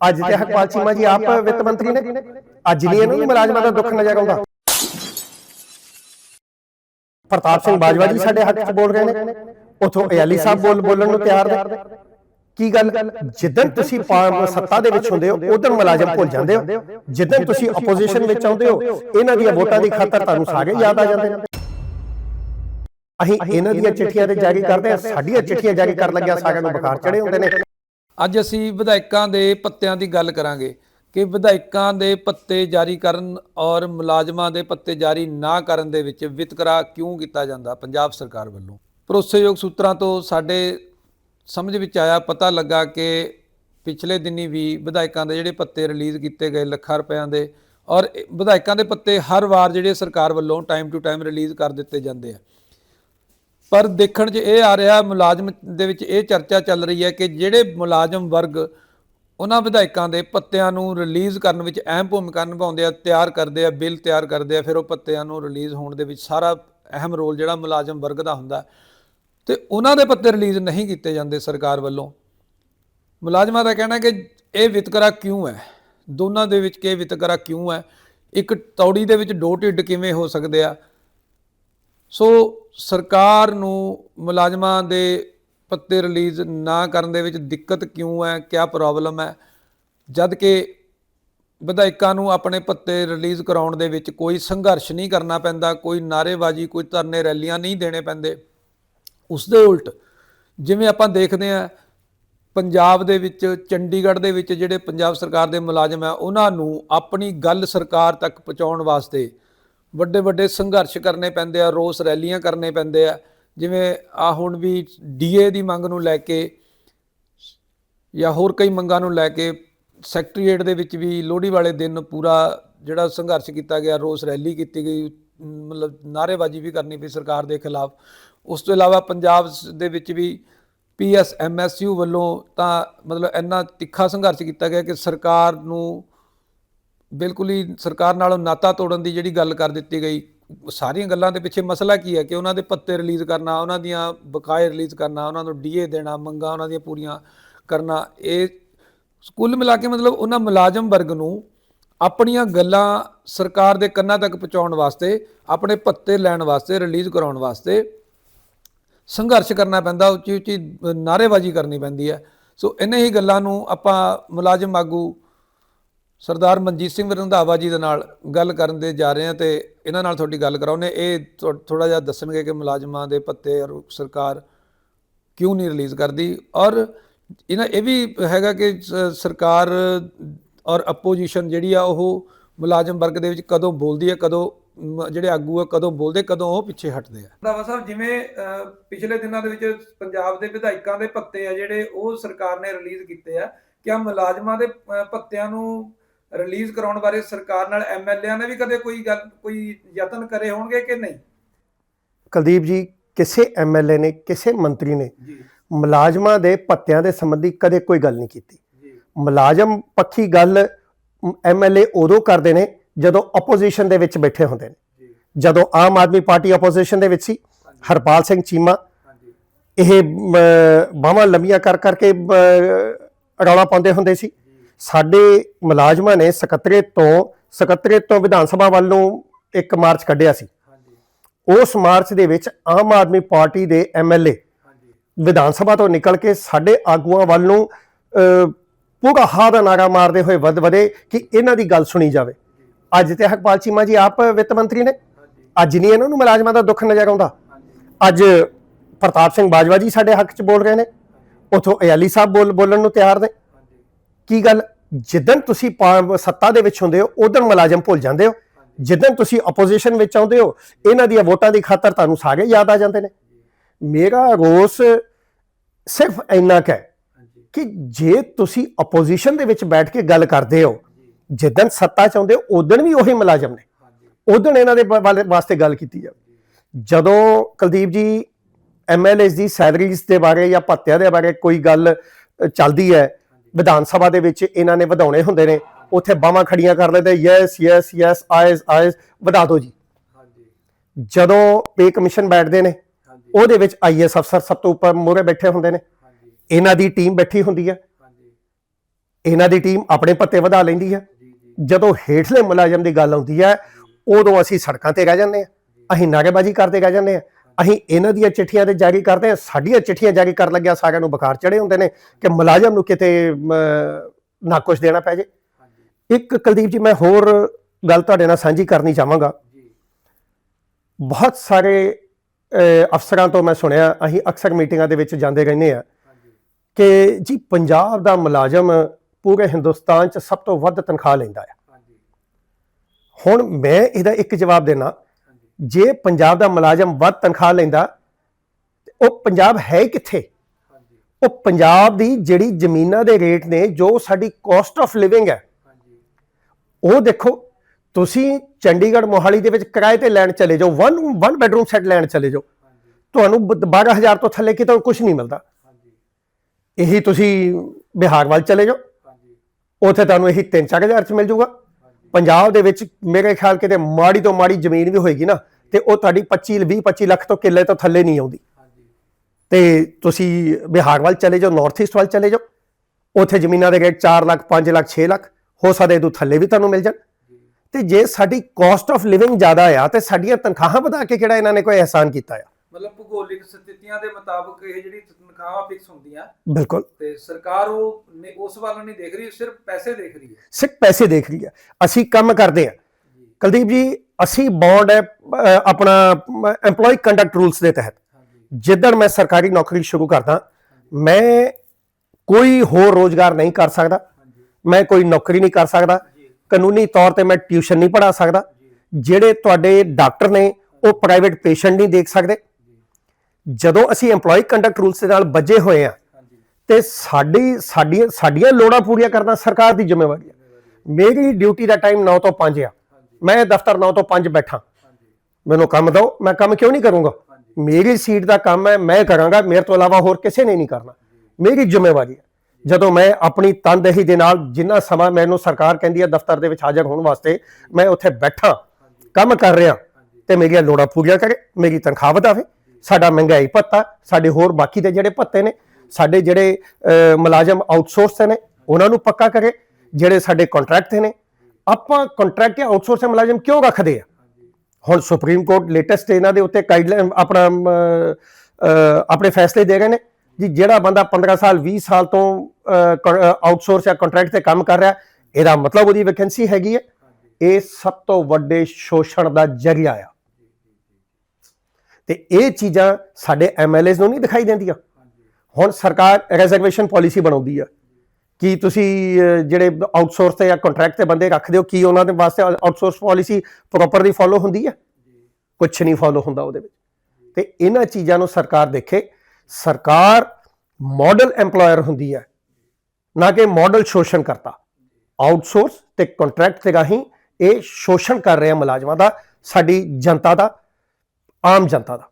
ਅੱਜ ਤੇ ਹਰਪਾਲ ਚੀਮਾ ਜੀ ਆਪ ਵਿੱਤ ਮੰਤਰੀ ਨੇ। ਅੱਜ ਨਹੀਂ ਇਹਨਾਂ ਨੂੰ ਮੁਲਾਜ਼ਮਾਂ ਦਾ ਦੁੱਖ ਨਜ਼ਰ ਆਉਂਦਾ ਪ੍ਰਤਾਪ ਸਿੰਘ ਬਾਜਵਾ ਜੀ ਸਾਡੇ ਹੱਕ 'ਚ ਬੋਲ ਰਹੇ ਨੇ। ਉਥੋਂ ਅਯਾਲੀ ਸਾਹਿਬ ਬੋਲ ਬੋਲਣ ਨੂੰ ਤਿਆਰ ਨੇ। ਕੀ ਗੱਲ? ਜਿੱਦਣ ਤੁਸੀਂ ਸੱਤਾ ਦੇ ਵਿੱਚ ਹੁੰਦੇ ਹੋ ਉਦੋਂ ਮੁਲਾਜ਼ਮ ਭੁੱਲ ਜਾਂਦੇ ਹੋ। ਜਿੱਦਣ ਤੁਸੀਂ ਆਪੋਜੀਸ਼ਨ ਵਿੱਚ ਆਉਂਦੇ ਹੋ ਇਹਨਾਂ ਦੀਆਂ ਵੋਟਾਂ ਦੀ ਖਾਤਰ ਤੁਹਾਨੂੰ ਸਾਰੇ ਯਾਦ ਆ ਜਾਂਦੇ ਨੇ। ਅਸੀਂ ਇਹਨਾਂ ਦੀਆਂ ਚਿੱਠੀਆਂ ਤੇ ਜਾਰੀ ਕਰਦੇ ਆ ਸਾਡੀਆਂ ਚਿੱਠੀਆਂ ਜਾਰੀ ਕਰਨ ਲੱਗਿਆ ਸਾਰਿਆਂ ਨੂੰ ਬੁਖਾਰ ਚੜੇ ਹੁੰਦੇ ਨੇ। ਅੱਜ ਅਸੀਂ ਵਿਧਾਇਕਾਂ ਦੇ ਪੱਤਿਆਂ ਦੀ ਗੱਲ ਕਰਾਂਗੇ ਕਿ ਵਿਧਾਇਕਾਂ ਦੇ ਪੱਤੇ ਜਾਰੀ ਕਰਨ ਔਰ ਮੁਲਾਜ਼ਮਾਂ ਦੇ ਪੱਤੇ ਜਾਰੀ ਨਾ ਕਰਨ ਦੇ ਵਿੱਚ ਵਿਤਕਰਾ ਕਿਉਂ ਕੀਤਾ ਜਾਂਦਾ ਪੰਜਾਬ ਸਰਕਾਰ ਵੱਲੋਂ? ਭਰੋਸੇਯੋਗ ਸੂਤਰਾਂ ਤੋਂ ਸਾਡੇ ਸਮਝ ਵਿੱਚ ਆਇਆ, ਪਤਾ ਲੱਗਾ ਕਿ ਪਿਛਲੇ ਦਿਨੀ ਵੀ ਵਿਧਾਇਕਾਂ ਦੇ ਜਿਹੜੇ ਪੱਤੇ ਰਿਲੀਜ਼ ਕੀਤੇ ਗਏ ਲੱਖਾਂ ਰੁਪਇਆਂ ਦੇ ਔਰ ਵਿਧਾਇਕਾਂ ਦੇ ਪੱਤੇ ਹਰ ਵਾਰ ਜਿਹੜੇ ਸਰਕਾਰ ਵੱਲੋਂ ਟਾਈਮ ਟੂ ਟਾਈਮ ਰਿਲੀਜ਼ ਕਰ ਦਿੱਤੇ ਜਾਂਦੇ ਆ। ਪਰ ਦੇਖਣ 'ਚ ਇਹ ਆ ਰਿਹਾ, ਮੁਲਾਜ਼ਮ ਦੇ ਵਿੱਚ ਇਹ ਚਰਚਾ ਚੱਲ ਰਹੀ ਹੈ ਕਿ ਜਿਹੜੇ ਮੁਲਾਜ਼ਮ ਵਰਗ ਉਹਨਾਂ ਵਿਧਾਇਕਾਂ ਦੇ ਪੱਤਿਆਂ ਨੂੰ ਰਿਲੀਜ਼ ਕਰਨ ਵਿੱਚ ਅਹਿਮ ਭੂਮਿਕਾ ਨਿਭਾਉਂਦੇ ਆ, ਤਿਆਰ ਕਰਦੇ ਆ, ਬਿੱਲ ਤਿਆਰ ਕਰਦੇ ਆ, ਫਿਰ ਉਹ ਪੱਤਿਆਂ ਨੂੰ ਰਿਲੀਜ਼ ਹੋਣ ਦੇ ਵਿੱਚ ਸਾਰਾ ਅਹਿਮ ਰੋਲ ਜਿਹੜਾ ਮੁਲਾਜ਼ਮ ਵਰਗ ਦਾ ਹੁੰਦਾ। ਤੇ ਉਹਨਾਂ ਦੇ ਪੱਤੇ ਰਿਲੀਜ਼ ਨਹੀਂ ਕੀਤੇ ਜਾਂਦੇ ਸਰਕਾਰ ਵੱਲੋਂ। ਮੁਲਾਜ਼ਮਾਂ ਦਾ ਕਹਿਣਾ ਕਿ ਇਹ ਵਿਤਕਰਾ ਕਿਉਂ ਹੈ? ਦੋਨਾਂ ਦੇ ਵਿੱਚ ਕਿ ਵਿਤਕਰਾ ਕਿਉਂ ਹੈ? ਇੱਕ ਤੌੜੀ ਦੇ ਵਿੱਚ ਦੋ ਢਿੱਡ ਕਿਵੇਂ ਹੋ ਸਕਦੇ ਆ? ਸੋ ਸਰਕਾਰ ਨੂੰ ਮੁਲਾਜ਼ਮਾਂ ਦੇ ਪੱਤੇ ਰਿਲੀਜ਼ ਨਾ ਕਰਨ ਦੇ ਵਿੱਚ ਦਿੱਕਤ ਕਿਉਂ ਹੈ? ਕਿਆ ਪ੍ਰੋਬਲਮ ਹੈ? ਜਦ ਕਿ ਵਿਧਾਇਕਾਂ ਨੂੰ ਆਪਣੇ ਪੱਤੇ ਰਿਲੀਜ਼ ਕਰਾਉਣ ਦੇ ਵਿੱਚ ਕੋਈ ਸੰਘਰਸ਼ ਨਹੀਂ ਕਰਨਾ ਪੈਂਦਾ, ਕੋਈ ਨਾਅਰੇਬਾਜ਼ੀ, ਕੋਈ ਧਰਨੇ ਰੈਲੀਆਂ ਨਹੀਂ ਦੇਣੇ ਪੈਂਦੇ। ਉਸ ਦੇ ਉਲਟ ਜਿਵੇਂ ਆਪਾਂ ਦੇਖਦੇ ਹਾਂ, ਪੰਜਾਬ ਦੇ ਵਿੱਚ, ਚੰਡੀਗੜ੍ਹ ਦੇ ਵਿੱਚ ਜਿਹੜੇ ਪੰਜਾਬ ਸਰਕਾਰ ਦੇ ਮੁਲਾਜ਼ਮ ਆ ਉਹਨਾਂ ਨੂੰ ਆਪਣੀ ਗੱਲ ਸਰਕਾਰ ਤੱਕ ਪਹੁੰਚਾਉਣ ਵਾਸਤੇ ਵੱਡੇ ਵੱਡੇ ਸੰਘਰਸ਼ ਕਰਨੇ ਪੈਂਦੇ ਆ, ਰੋਸ ਰੈਲੀਆਂ ਕਰਨੇ ਪੈਂਦੇ ਆ। ਜਿਵੇਂ ਆ ਹੁਣ ਵੀ ਡੀਏ ਦੀ ਮੰਗ ਨੂੰ ਲੈ ਕੇ ਜਾਂ ਹੋਰ ਕਈ ਮੰਗਾਂ ਨੂੰ ਲੈ ਕੇ ਸੈਕਟਰੀਏਟ ਦੇ ਵਿੱਚ ਵੀ ਲੋਹੜੀ ਵਾਲੇ ਦਿਨ ਪੂਰਾ ਜਿਹੜਾ ਸੰਘਰਸ਼ ਕੀਤਾ ਗਿਆ, ਰੋਸ ਰੈਲੀ ਕੀਤੀ ਗਈ, ਮਤਲਬ ਨਾਅਰੇਬਾਜ਼ੀ ਵੀ ਕਰਨੀ ਪਈ ਸਰਕਾਰ ਦੇ ਖਿਲਾਫ। ਉਸ ਤੋਂ ਇਲਾਵਾ ਪੰਜਾਬ ਦੇ ਵਿੱਚ ਵੀ ਪੀਐਸਐਮਐਸਯੂ ਵੱਲੋਂ ਤਾਂ ਮਤਲਬ ਇੰਨਾ ਤਿੱਖਾ ਸੰਘਰਸ਼ ਕੀਤਾ ਗਿਆ ਕਿ ਸਰਕਾਰ ਨੂੰ ਬਿਲਕੁਲ ਹੀ ਸਰਕਾਰ ਨਾਲੋਂ ਨਾਤਾ ਤੋੜਨ ਦੀ ਜਿਹੜੀ ਗੱਲ ਕਰ ਦਿੱਤੀ ਗਈ, ਸਾਰੀਆਂ ਗੱਲਾਂ ਦੇ ਪਿੱਛੇ ਮਸਲਾ ਕੀ ਹੈ ਕਿ ਉਹਨਾਂ ਦੇ ਪੱਤੇ ਰਿਲੀਜ਼ ਕਰਨਾ, ਉਹਨਾਂ ਦੀਆਂ ਬਕਾਏ ਰਿਲੀਜ਼ ਕਰਨਾ, ਉਹਨਾਂ ਨੂੰ ਡੀਏ ਦੇਣਾ, ਮੰਗਾਂ ਉਹਨਾਂ ਦੀਆਂ ਪੂਰੀਆਂ ਕਰਨਾ, ਇਹ ਕੁੱਲ ਮਿਲਾ ਕੇ ਮਤਲਬ ਉਹਨਾਂ ਮੁਲਾਜ਼ਮ ਵਰਗ ਨੂੰ ਆਪਣੀਆਂ ਗੱਲਾਂ ਸਰਕਾਰ ਦੇ ਕੰਨਾਂ ਤੱਕ ਪਹੁੰਚਾਉਣ ਵਾਸਤੇ, ਆਪਣੇ ਪੱਤੇ ਲੈਣ ਵਾਸਤੇ ਰਿਲੀਜ਼ ਕਰਾਉਣ ਵਾਸਤੇ ਸੰਘਰਸ਼ ਕਰਨਾ ਪੈਂਦਾ ਉੱਚੀ ਉੱਚੀ ਨਾਅਰੇਬਾਜ਼ੀ ਕਰਨੀ ਪੈਂਦੀ ਹੈ। ਸੋ ਇਨੇ ਹੀ ਗੱਲਾਂ ਨੂੰ ਆਪਾਂ ਮੁਲਾਜ਼ਮ ਆਗੂ ਸਰਦਾਰ ਮਨਜੀਤ ਸਿੰਘ ਰੰਧਾਵਾ ਜੀ ਦੇ ਨਾਲ ਗੱਲ ਕਰਨ ਦੇ ਜਾ ਰਹੇ ਹਾਂ ਤੇ ਇਹਨਾਂ ਨਾਲ ਤੁਹਾਡੀ ਗੱਲ ਕਰਾਉਨੇ ਇਹ ਥੋੜਾ ਜਿਹਾ ਦੱਸਣਗੇ ਕਿ ਮੁਲਾਜ਼ਮਾਂ ਦੇ ਪੱਤੇ ਔਰ ਸਰਕਾਰ ਕਿਉਂ ਨਹੀਂ ਰਿਲੀਜ਼ ਕਰਦੀ ਔਰ ਇਹਨਾਂ ਇਹ ਵੀ ਹੈਗਾ ਕਿ ਸਰਕਾਰ ਔਰ ਆਪੋਜੀਸ਼ਨ ਜਿਹੜੀ ਆ ਉਹ ਮੁਲਾਜ਼ਮ ਵਰਗ ਦੇ ਵਿੱਚ ਕਦੋਂ ਬੋਲਦੀ ਹੈ ਕਦੋਂ ਜਿਹੜੇ ਆਗੂ ਆ ਕਦੋਂ ਬੋਲਦੇ ਕਦੋਂ ਉਹ ਪਿੱਛੇ ਹਟਦੇ ਆ। ਰੰਧਾਵਾ ਸਾਹਿਬ ਜਿਵੇਂ ਅ, ਪਿਛਲੇ ਦਿਨਾਂ ਦੇ ਵਿੱਚ ਪੰਜਾਬ ਦੇ ਵਿਧਾਇਕਾਂ ਦੇ ਪੱਤੇ ਆ ਜਿਹੜੇ ਉਹ ਸਰਕਾਰ ਨੇ ਰਿਲੀਜ਼ ਕੀਤੇ ਆ। ਕਿਆ ਮੁਲਾਜ਼ਮਾਂ ਦੇ ਅ, ਪੱਤਿਆਂ ਨੂੰ ਰਿਲੀਜ਼ ਕਰਾਉਣ ਬਾਰੇ ਸਰਕਾਰ ਨਾਲ ਐਮਐਲਏਆਂ ਨੇ ਵੀ ਕਦੇ ਕੋਈ ਗੱਲ ਕੋਈ ਯਤਨ ਕਰੇ ਹੋਣਗੇ ਕਿ ਨਹੀਂ? ਕੁਲਦੀਪ ਜੀ ਕਿਸੇ ਐਮਐਲਏ ਨੇ ਕਿਸੇ ਮੰਤਰੀ ਨੇ ਜੀ। ਮੁਲਾਜ਼ਮਾਂ ਦੇ ਪੱਤਿਆਂ ਦੇ ਸੰਬੰਧੀ ਕਦੇ ਕੋਈ ਗੱਲ ਨਹੀਂ ਕੀਤੀ। ਜੀ। ਮੁਲਾਜ਼ਮ ਪੱਖੀ ਗੱਲ ਐਮਐਲਏ ਉਦੋਂ ਕਰਦੇ ਨੇ ਜਦੋਂ ਆਪੋਜੀਸ਼ਨ ਦੇ ਵਿੱਚ ਬੈਠੇ ਹੁੰਦੇ ਨੇ। ਜਦੋਂ ਆਮ ਆਦਮੀ ਪਾਰਟੀ ਆਪੋਜੀਸ਼ਨ ਦੇ ਵਿੱਚ ਸੀ ਹਰਪਾਲ ਸਿੰਘ ਚੀਮਾ। ਇਹ ਬਾਹਾਂ ਲੰਮੀਆਂ ਕਰ ਕਰਕੇ ਰੌਲਾ ਪਾਉਂਦੇ ਹੁੰਦੇ ਸੀ। ਸਾਡੇ ਮੁਲਾਜ਼ਮਾਂ ਨੇ ਸਕੱਤਰੇਤ ਤੋਂ ਸਕੱਤਰੇਤ ਤੋਂ ਵਿਧਾਨ ਸਭਾ ਵੱਲ ਨੂੰ ਇੱਕ ਮਾਰਚ ਕੱਢਿਆ ਸੀ। ਹਾਂਜੀ। ਉਸ ਮਾਰਚ ਦੇ ਵਿੱਚ ਆਮ ਆਦਮੀ ਪਾਰਟੀ ਦੇ ਐਮਐਲਏ ਹਾਂਜੀ। ਵਿਧਾਨ ਸਭਾ ਤੋਂ ਨਿਕਲ ਕੇ ਸਾਡੇ ਆਗੂਆਂ ਵੱਲ ਨੂੰ ਪੂਰਾ ਹਾ ਦਾ ਨਾਰਾ ਮਾਰਦੇ ਹੋਏ ਵੱਧ ਵਧੇ ਕਿ ਇਹਨਾਂ ਦੀ ਗੱਲ ਸੁਣੀ ਜਾਵੇ। ਅੱਜ ਤੇ ਹਕਪਾਲ ਚੀਮਾ ਜੀ ਆਪ ਵਿੱਤ ਮੰਤਰੀ ਨੇ। ਅੱਜ ਨਹੀਂ ਇਹਨਾਂ ਨੂੰ ਮੁਲਾਜ਼ਮਾਂ ਦਾ ਦੁੱਖ ਨਜ਼ਰ ਆਉਂਦਾ। ਅੱਜ ਪ੍ਰਤਾਪ ਸਿੰਘ ਬਾਜਵਾ ਜੀ ਸਾਡੇ ਹੱਕ 'ਚ ਬੋਲ ਰਹੇ ਨੇ। ਉਥੋਂ ਅਯਾਲੀ ਸਾਹਿਬ ਬੋਲ ਬੋਲਣ ਨੂੰ ਤਿਆਰ ਨੇ। ਕੀ ਗੱਲ? ਜਿੱਦਣ ਤੁਸੀਂ ਸੱਤਾ ਦੇ ਵਿੱਚ ਹੁੰਦੇ ਹੋ ਉਦੋਂ ਮੁਲਾਜ਼ਮ ਭੁੱਲ ਜਾਂਦੇ ਹੋ। ਜਿੱਦਣ ਤੁਸੀਂ ਆਪੋਜੀਸ਼ਨ ਵਿੱਚ ਆਉਂਦੇ ਹੋ ਇਹਨਾਂ ਦੀਆਂ ਵੋਟਾਂ ਦੀ ਖਾਤਰ ਤੁਹਾਨੂੰ ਸਾਰੇ ਯਾਦ ਆ ਜਾਂਦੇ ਨੇ। ਮੇਰਾ ਰੋਸ ਸਿਰਫ ਇੰਨਾ ਕੁ ਹੈ ਕਿ ਜੇ ਤੁਸੀਂ ਆਪੋਜੀਸ਼ਨ ਦੇ ਵਿੱਚ ਬੈਠ ਕੇ ਗੱਲ ਕਰਦੇ ਹੋ ਜਿੱਦਣ ਸੱਤਾ ਚ ਆਉਂਦੇ ਹੋ ਉਦੋਂ ਵੀ ਉਹੀ ਮੁਲਾਜ਼ਮ ਨੇ। ਉਦੋਂ ਇਹਨਾਂ ਦੇ ਵਾਸਤੇ ਗੱਲ ਕੀਤੀ ਜਾਵੇ। ਜਦੋਂ ਕੁਲਦੀਪ ਜੀ ਐਮਐਲਏਸ ਦੀ ਸੈਲਰੀਜ਼ ਦੇ ਬਾਰੇ ਜਾਂ ਭੱਤਿਆਂ ਦੇ ਬਾਰੇ ਕੋਈ ਗੱਲ ਚੱਲਦੀ ਹੈ ਵਿਧਾਨ ਸਭਾ ਦੇ ਵਿੱਚ ਇਹਨਾਂ ਨੇ ਵਧਾਉਣੇ ਹੁੰਦੇ ਨੇ। ਉੱਥੇ ਬਾਹਾਂ ਖੜੀਆਂ ਕਰ ਲੈਂਦੇ yes yes yes ayes ayes ਵਧਾ ਦਿਓ ਜੀ। ਹਾਂਜੀ। ਜਦੋਂ ਪੇ ਕਮਿਸ਼ਨ ਬੈਠਦੇ ਨੇ ਉਹਦੇ ਵਿੱਚ ਆਈਐਸ ਅਫਸਰ ਸਭ ਤੋਂ ਉੱਪਰ ਮੋਰੇ ਬੈਠੇ ਹੁੰਦੇ ਨੇ। ਹਾਂਜੀ। ਇਹਨਾਂ ਦੀ ਟੀਮ ਬੈਠੀ ਹੁੰਦੀ ਹੈ ਹਾਂਜੀ। ਇਹਨਾਂ ਦੀ ਟੀਮ ਆਪਣੇ ਪੱਤੇ ਵਧਾ ਲੈਂਦੀ ਹੈ ਜਦੋਂ ਹੇਠਲੇ ਮੁਲਾਜ਼ਮ ਦੀ ਗੱਲ ਆਉਂਦੀ ਹੈ ਉਦੋਂ ਅਸੀਂ ਸੜਕਾਂ ਤੇ ਰਹਿ ਜਾਂਦੇ ਆ। ਅਸੀਂ ਨਾਅਰੇਬਾਜ਼ੀ ਕਰਦੇ ਰਹਿ ਜਾਂਦੇ ਆ। ਅਸੀਂ ਇਹਨਾਂ ਦੀਆਂ ਚਿੱਠੀਆਂ ਤੇ ਜਾਰੀ ਕਰਦੇ ਆ ਸਾਡੀਆਂ ਚਿੱਠੀਆਂ ਜਾਰੀ ਕਰਨ ਲੱਗਿਆ ਸਾਰਿਆਂ ਨੂੰ ਬੁਖਾਰ ਚੜੇ ਹੁੰਦੇ ਨੇ ਕਿ ਮੁਲਾਜ਼ਮ ਨੂੰ ਕਿਤੇ ਨਾ ਕੁਛ ਦੇਣਾ ਪੈ ਜੇ। ਇੱਕ ਕੁਲਦੀਪ ਜੀ ਮੈਂ ਹੋਰ ਗੱਲ ਤੁਹਾਡੇ ਨਾਲ ਸਾਂਝੀ ਕਰਨੀ ਚਾਹਾਂਗਾ। ਬਹੁਤ ਸਾਰੇ ਅਫਸਰਾਂ ਤੋਂ ਮੈਂ ਸੁਣਿਆ ਅਸੀਂ ਅਕਸਰ ਮੀਟਿੰਗਾਂ ਦੇ ਵਿੱਚ ਜਾਂਦੇ ਰਹਿੰਦੇ ਆ ਕਿ ਜੀ ਪੰਜਾਬ ਦਾ ਮੁਲਾਜ਼ਮ ਪੂਰੇ ਹਿੰਦੁਸਤਾਨ 'ਚ ਸਭ ਤੋਂ ਵੱਧ ਤਨਖਾਹ ਲੈਂਦਾ ਹੈ। ਹੁਣ ਮੈਂ ਇਹਦਾ ਇੱਕ ਜਵਾਬ ਦੇਣਾ। ਜੇ ਪੰਜਾਬ ਦਾ ਮੁਲਾਜ਼ਮ ਵੱਧ ਤਨਖਾਹ ਲੈਂਦਾ, ਉਹ ਪੰਜਾਬ ਹੈ ਕਿੱਥੇ? ਉਹ ਪੰਜਾਬ ਦੀ ਜਿਹੜੀ ਜ਼ਮੀਨਾਂ ਦੇ ਰੇਟ ਨੇ, ਜੋ ਸਾਡੀ ਕਾਸਟ ਆਫ ਲਿਵਿੰਗ ਹੈ। ਉਹ ਦੇਖੋ, ਤੁਸੀਂ ਚੰਡੀਗੜ੍ਹ ਮੋਹਾਲੀ ਦੇ ਵਿੱਚ ਕਿਰਾਏ ਤੇ ਲੈਣ ਚਲੇ ਜਾਓ ਵਨ ਵਨ ਬੈਡਰੂਮ ਸੈੱਟ ਲੈਣ ਚਲੇ ਜਾਓ। ਤੁਹਾਨੂੰ ਬ- 12000 ਤੋਂ ਥੱਲੇ ਕਿਤੋਂ ਕੁਝ ਨਹੀਂ ਮਿਲਦਾ। ਇਹੀ ਤੁਸੀਂ ਬਿਹਾਰ ਵੱਲ ਚਲੇ ਜਾਓ। ਉੱਥੇ ਤੁਹਾਨੂੰ ਇਹੀ 3-4000 ਚ ਮਿਲ ਜਾਊਗਾ ਪੰਜਾਬ ਦੇ ਵਿੱਚ ਮੇਰੇ ਖਿਆਲ ਕਿਤੇ ਮਾੜੀ ਤੋਂ ਮਾੜੀ ਜ਼ਮੀਨ ਵੀ ਹੋਏਗੀ ਨਾ ਤੇ ਉਹ ਤੁਹਾਡੀ 25 20 25 ਲੱਖ ਤੋਂ ਕਿੱਲੇ ਤੋਂ ਥੱਲੇ ਨਹੀਂ ਆਉਂਦੀ। ਤੇ ਤੁਸੀਂ ਬਿਹਾਰ ਵੱਲ ਚਲੇ ਜਾਓ ਨਾਰਥ ਈਸਟ ਵੱਲ ਚਲੇ ਜਾਓ ਉੱਥੇ ਜ਼ਮੀਨਾਂ ਦੇ ਰੇਟ 4 ਲੱਖ 5 ਲੱਖ 6 ਲੱਖ ਹੋ ਸਕਦੇ ਤੋਂ ਥੱਲੇ ਵੀ ਤੁਹਾਨੂੰ ਮਿਲ ਜਾਣ। ਤੇ ਜੇ ਸਾਡੀ ਕਾਸਟ ਆਫ ਲਿਵਿੰਗ ਜ਼ਿਆਦਾ ਆ ਤੇ ਸਾਡੀਆਂ ਤਨਖਾਹਾਂ ਵਧਾ ਕੇ ਕਿਹੜਾ ਇਹਨਾਂ ਨੇ ਕੋਈ ਅਹਿਸਾਨ ਕੀਤਾ ਆ? ਮਤਲਬ ਭੂਗੋਲਿਕ ਸਥਿਤੀਆਂ ਦੇ ਮੁਤਾਬਕ ਇਹ ਜਿਹੜੀ ਤਨਖਾਹਾਂ ਫਿਕਸ ਹੁੰਦੀਆਂ ਬਿਲਕੁਲ। ਤੇ ਸਰਕਾਰ ਉਹ ਨੇ- ਉਸ ਵੱਲ ਨਹੀਂ ਦੇਖ ਰਹੀ ਸਿਰਫ ਪੈਸੇ ਦੇਖ ਰਹੀ ਹੈ। ਸਿਰਫ ਪੈਸੇ ਦੇਖ ਰਹੀ ਆ ਅਸੀਂ ਕੰਮ ਕਰਦੇ ਆ ਕੁਲਦੀਪ ਜੀ ਅਸੀਂ ਬੌਂਡ ਹੈ ਆਪਣਾ EMPLOYE ਕੰਡਕਟ ਰੂਲਸ ਦੇ ਤਹਿਤ। ਜਿੱਦਣ ਮੈਂ ਸਰਕਾਰੀ ਨੌਕਰੀ ਸ਼ੁਰੂ ਕਰਦਾ ਮੈਂ ਕੋਈ ਹੋਰ ਰੋਜ਼ਗਾਰ ਨਹੀਂ ਕਰ ਸਕਦਾ। ਮੈਂ ਕੋਈ ਨੌਕਰੀ ਨਹੀਂ ਕਰ ਸਕਦਾ। ਕਾਨੂੰਨੀ ਤੌਰ ਤੇ ਮੈਂ ਟਿਊਸ਼ਨ ਨਹੀਂ ਪੜਾ ਸਕਦਾ। ਜਿਹੜੇ ਤੁਹਾਡੇ ਡਾਕਟਰ ਨੇ ਉਹ ਪ੍ਰਾਈਵੇਟ ਪੇਸ਼ੈਂਟ ਨਹੀਂ ਦੇਖ ਸਕਦੇ। ਜਦੋਂ ਅਸੀਂ EMPLOYE ਕੰਡਕਟ ਰੂਲਸ ਦੇ ਨਾਲ ਬੱਜੇ ਹੋਏ ਆ ਤੇ ਸਾਡੀ ਸਾਡੀਆਂ ਸਾਡੀਆਂ ਲੋੜਾਂ ਪੂਰੀਆਂ ਕਰਨਾ ਸਰਕਾਰ ਦੀ ਜ਼ਿੰਮੇਵਾਰੀ ਹੈ। ਮੇਰੀ ਡਿਊਟੀ ਦਾ ਟਾਈਮ 9 ਤੋਂ 5 ਆ। ਮੈਂ ਦਫ਼ਤਰ 9 ਤੋਂ 5 ਬੈਠਾ। ਮੈਨੂੰ ਕੰਮ ਦਿਓ ਮੈਂ ਕੰਮ ਕਿਉਂ ਨਹੀਂ ਕਰੂੰਗਾ? ਮੇਰੀ ਸੀਟ ਦਾ ਕੰਮ ਹੈ ਮੈਂ ਕਰਾਂਗਾ ਮੇਰੇ ਤੋਂ ਇਲਾਵਾ ਹੋਰ ਕਿਸੇ ਨੇ ਨਹੀਂ ਕਰਨਾ। ਮੇਰੀ ਜ਼ਿੰਮੇਵਾਰੀ ਹੈ। ਜਦੋਂ ਮੈਂ ਆਪਣੀ ਤਨਦੇਹੀ ਦੇ ਨਾਲ ਜਿੰਨਾ ਸਮਾਂ ਮੈਨੂੰ ਸਰਕਾਰ ਕਹਿੰਦੀ ਹੈ ਦਫ਼ਤਰ ਦੇ ਵਿੱਚ ਹਾਜ਼ਰ ਹੋਣ ਵਾਸਤੇ ਮੈਂ ਉੱਥੇ ਬੈਠਾ ਕੰਮ ਕਰ ਰਿਹਾ ਤੇ ਮੇਰੀਆਂ ਲੋੜਾਂ ਪੂਰੀਆਂ ਕਰੇ ਮੇਰੀ ਤਨਖਾਹ ਵਧਾਵੇ। ਸਾਡਾ ਮਹਿੰਗਾਈ ਭੱਤਾ, ਸਾਡੇ ਹੋਰ ਬਾਕੀ ਦੇ ਜਿਹੜੇ ਭੱਤੇ ਨੇ, ਸਾਡੇ ਜਿਹੜੇ ਮੁਲਾਜ਼ਮ ਆਊਟਸੋਰਸ ਤੇ ਨੇ, ਉਹਨਾਂ ਨੂੰ ਪੱਕਾ ਕਰੇ, ਜਿਹੜੇ ਸਾਡੇ ਕੰਟਰੈਕਟ ਤੇ ਨੇ। ਆਪਾਂ ਕੰਟਰੈਕਟ ਜਾਂ ਆਊਟਸੋਰਸ ਮੁਲਾਜ਼ਮ ਕਿਉਂ ਰੱਖਦੇ ਆ? ਹੁਣ ਸੁਪਰੀਮ ਕੋਰਟ ਲੇਟੈਸਟ ਇਹਨਾਂ ਦੇ ਉੱਤੇ ਗਾਈਡਲਾਈਨ ਆਪਣਾ ਆਪਣੇ ਫੈਸਲੇ ਦੇ ਰਹੇ ਨੇ ਜੀ ਜਿਹੜਾ ਬੰਦਾ 15 ਸਾਲ 20 ਸਾਲ ਤੋਂ ਆਊਟਸੋਰਸ ਜਾਂ ਕੰਟਰੈਕਟ ਤੇ ਕੰਮ ਕਰ ਰਿਹਾ, ਇਹਦਾ ਮਤਲਬ ਉਹਦੀ ਵੈਕੈਂਸੀ ਹੈਗੀ ਹੈ। ਇਹ ਸਭ ਤੋਂ ਵੱਡੇ ਸ਼ੋਸ਼ਣ ਦਾ ਜ਼ਰੀਆ ਆ। ਤੇ ਇਹ ਚੀਜ਼ਾਂ ਸਾਡੇ ਐਮਐਲਏਜ਼ ਨੂੰ ਨਹੀਂ ਦਿਖਾਈ ਦਿੰਦੀਆਂ। ਹੁਣ ਸਰਕਾਰ ਰਿਜ਼ਰਵੇਸ਼ਨ ਪਾਲਿਸੀ ਬਣਾਉਂਦੀ ਆ ਕਿ ਤੁਸੀਂ ਜਿਹੜੇ ਆਊਟਸੋਰਸ ਤੇ ਜਾਂ ਕੰਟਰੈਕਟ ਤੇ ਬੰਦੇ ਰੱਖਦੇ ਹੋ, ਕੀ ਉਹਨਾਂ ਦੇ ਵਾਸਤੇ ਆਊਟਸੋਰਸ ਪਾਲਿਸੀ ਪ੍ਰੋਪਰਲੀ ਫੋਲੋ ਹੁੰਦੀ ਹੈ ਕੁਝ ਨਹੀਂ ਫੋਲੋ ਹੁੰਦਾ ਉਹਦੇ ਵਿੱਚ। ਤੇ ਇਹਨਾਂ ਚੀਜ਼ਾਂ ਨੂੰ ਸਰਕਾਰ ਦੇਖੇ, ਸਰਕਾਰ ਮਾਡਲ EMPLOYER ਹੁੰਦੀ ਹੈ ਨਾ ਕਿ ਮਾਡਲ ਸ਼ੋਸ਼ਣ ਕਰਤਾ। ਆਊਟਸੋਰਸ ਤੇ ਕੰਟਰੈਕਟ ਤੇ ਰਾਹੀਂ ਇਹ ਸ਼ੋਸ਼ਣ ਕਰ ਰਿਹਾ ਮੁਲਾਜ਼ਮਾਂ ਦਾ, ਸਾਡੀ ਜਨਤਾ ਦਾ ਆਮ ਜਨਤਾ ਦਾ।